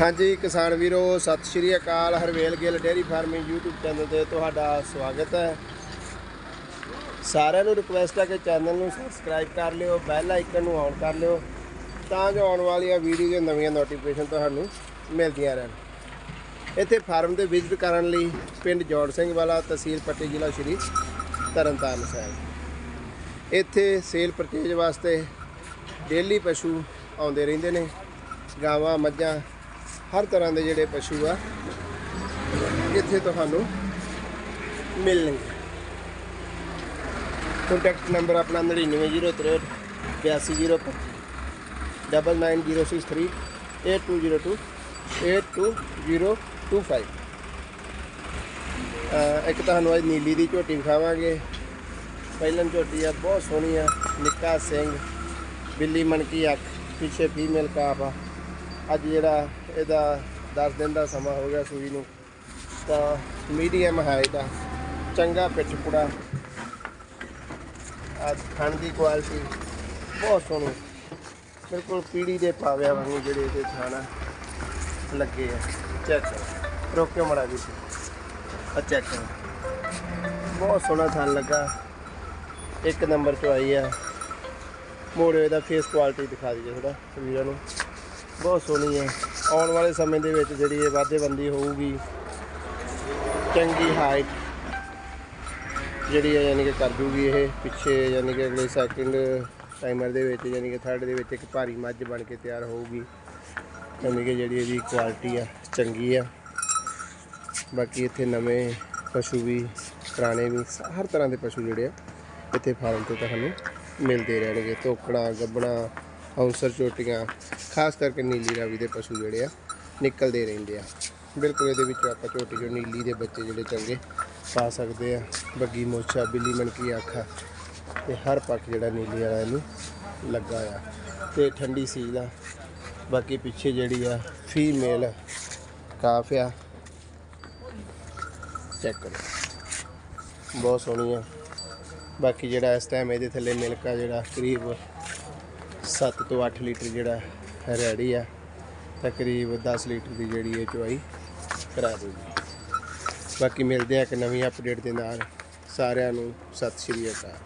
ਹਾਂਜੀ, ਕਿਸਾਨ ਵੀਰੋ, ਸਤਿ ਸ਼੍ਰੀ ਅਕਾਲ। Harvel Gill dairy farming YouTube channel ਤੇ ਤੁਹਾਡਾ ਸਵਾਗਤ ਹੈ। ਸਾਰਿਆਂ ਨੂੰ ਰਿਕੁਐਸਟ ਹੈ ਕਿ ਚੈਨਲ ਨੂੰ ਸਬਸਕ੍ਰਾਈਬ ਕਰ ਲਿਓ ਬੈਲ ਆਈਕਨ ਨੂੰ ਔਨ ਕਰ ਲਿਓ, ਤਾਂ ਜੋ ਆਉਣ ਵਾਲੀਆਂ ਵੀਡੀਓ ਦੀਆਂ ਨਵੀਆਂ ਨੋਟੀਫਿਕੇਸ਼ਨ ਤੁਹਾਨੂੰ ਮਿਲਦੀਆਂ ਰਹਿਣ। ਇੱਥੇ ਫਾਰਮ ਤੇ ਵਿਜ਼ਿਟ ਕਰਨ ਲਈ ਪਿੰਡ ਜੋੜ ਸਿੰਘ ਵਾਲਾ, ਤਹਿਸੀਲ ਪੱਟੀ ਜ਼ਿਲ੍ਹਾ ਸ਼੍ਰੀ ਤਰਨਤਾਰਨ ਸਾਹਿਬ। ਇੱਥੇ ਸੇਲ ਪਰਚੇਜ ਵਾਸਤੇ ਡੇਲੀ ਪਸ਼ੂ ਆਉਂਦੇ ਰਹਿੰਦੇ ਨੇ, ਗਾਵਾਂ, ਮੱਝਾਂ ਹਰ ਤਰ੍ਹਾਂ ਦੇ ਜਿਹੜੇ ਪਸ਼ੂ ਆ, ਇੱਥੇ ਤੁਹਾਨੂੰ ਮਿਲਣਗੇ। ਕੰਟੈਕਟ ਨੰਬਰ ਆਪਣਾ 9903 8205 99063 8202 82025 ਅਹ ਇੱਕ ਤੁਹਾਨੂੰ ਅੱਜ ਨੀਲੀ ਦੀ ਝੋਟੀ ਵਿਖਾਵਾਂਗੇ। ਪਹਿਲਨ ਝੋਟੀ ਆ, ਬਹੁਤ ਸੋਹਣੀ ਆ, ਨਿੱਕਾ ਸਿੰਘ ਬਿੱਲੀ, ਮਣਕੀ, ਅੱਖ, ਪਿੱਛੇ ਫੀਮੇਲ ਕਾਫ ਆ। ਅੱਜ ਜਿਹੜਾ ਇਹਦਾ 10 ਦਿਨ ਦਾ ਸਮਾਂ ਹੋ ਗਿਆ ਸੂਈ ਨੂੰ। ਤਾਂ ਮੀਡੀਅਮ ਹੈ ਆ ਚੰਗਾ ਪਿੱਠ ਪੁੜਾ। ਆ ਖਾਣ ਦੀ ਕੁਆਲਿਟੀ ਬਹੁਤ ਸੋਹਣੀ। ਬਿਲਕੁਲ ਪੀੜੀ ਦੇ ਪਾਵਿਆਂ ਵਾਂਗੂ ਜਿਹੜੇ ਇਹਦੇ ਥਾਣਾ ਲੱਗੇ ਆ। ਚੈੱਕ ਰੋਕਿਓ ਮੜਾ ਵੀ ਆ ਚੈੱਕ ਕਰੋ। ਬਹੁਤ ਸੋਹਣਾ ਥਣ ਲੱਗਾ। ਇੱਕ ਨੰਬਰ ਚ ਆਈ ਆ। ਮੋੜੇ ਦਾ ਫੇਸ ਕੁਆਲਿਟੀ ਦਿਖਾ ਦਈਏ ਥੋੜਾ ਵੀਰਾਂ ਨੂੰ। ਬਹੁਤ ਸੋਹਣੀ ਹੈ ਆਉਣ ਵਾਲੇ ਸਮੇਂ ਦੇ ਵਿੱਚ ਜਿਹੜੀ ਇਹ ਵਾਧੇਬੰਦੀ ਹੋਊਗੀ, ਚੰਗੀ ਹਾਈਟ ਜਿਹੜੀ ਹੈ ਯਾਨੀ ਕਿ ਕਰ ਦੂਗੀ ਇਹ, ਪਿੱਛੇ ਯਾਨੀ ਕਿ ਅਗਲੇ ਸੈਕਿੰਡ ਟਾਈਮਰ ਦੇ ਵਿੱਚ ਯਾਨੀ ਕਿ ਥਰਡ ਦੇ ਵਿੱਚ ਇੱਕ ਭਾਰੀ ਮੱਝ ਬਣ ਕੇ ਤਿਆਰ ਹੋਊਗੀ। ਯਾਨੀ ਕਿ ਜਿਹੜੀ ਇਹਦੀ ਕੁਆਲਿਟੀ ਆ, ਚੰਗੀ ਆ। ਬਾਕੀ ਇੱਥੇ ਨਵੇਂ ਪਸ਼ੂ ਵੀ, ਪੁਰਾਣੇ ਵੀ, ਹਰ ਤਰ੍ਹਾਂ ਦੇ ਪਸ਼ੂ ਜਿਹੜੇ ਆ, ਇੱਥੇ ਫਾਰਮ 'ਤੇ ਤੁਹਾਨੂੰ ਮਿਲਦੇ ਰਹਿਣਗੇ। ਧੋਕਣਾ ਗੱਬਣਾ ਹੌਂਸਰ ਚੋਟੀਆਂ, ਖਾਸ ਕਰਕੇ ਨੀਲੀ ਰਾਵੀ ਦੇ ਪਸ਼ੂ ਜਿਹੜੇ ਆ, ਨਿਕਲਦੇ ਰਹਿੰਦੇ ਆ। ਬਿਲਕੁਲ ਇਹਦੇ ਵਿੱਚ ਆਪਾਂ ਝੋਟੀ ਜੋ ਨੀਲੀ ਦੇ ਬੱਚੇ ਜਿਹੜੇ ਚੰਗੇ ਪਾ ਸਕਦੇ ਆ। ਬੱਗੀ ਮੋਛਾ, ਬਿੱਲੀ ਮਣਕੀ, ਆਖਾ ਤੇ ਹਰ ਪੱਖ ਜਿਹੜਾ ਨੀਲੀ ਵਾਲਾ ਇਹਨੂੰ ਲੱਗਾ ਆ। ਤੇ ਠੰਡੀ ਸੀਲ ਆ। ਬਾਕੀ ਪਿੱਛੇ ਜਿਹੜੀ ਆ, ਫੀਮੇਲ ਕਾਫ ਆ। ਚੈੱਕ ਕਰੋ। ਬਹੁਤ ਸੋਹਣੀ ਆ। ਬਾਕੀ ਜਿਹੜਾ ਇਸ ਟਾਈਮ ਇਹਦੇ ਥੱਲੇ ਮਿਲਕਾ ਜਿਹੜਾ, ਕਰੀਬ 7 ਤੋਂ 8 ਲੀਟਰ ਜਿਹੜਾ ਰੈਡੀ ਆ, ਤਕਰੀਬ 10 ਲੀਟਰ ਦੀ ਜਿਹੜੀ ਇਹ ਚੁਆਈ ਕਰਾ ਦੂਗੀ ਬਾਕੀ ਮਿਲਦੇ ਆ ਇੱਕ ਨਵੀਂ ਅਪਡੇਟ ਦੇ ਨਾਲ। ਸਾਰਿਆਂ ਨੂੰ ਸਤਿ ਸ਼੍ਰੀ ਅਕਾਲ।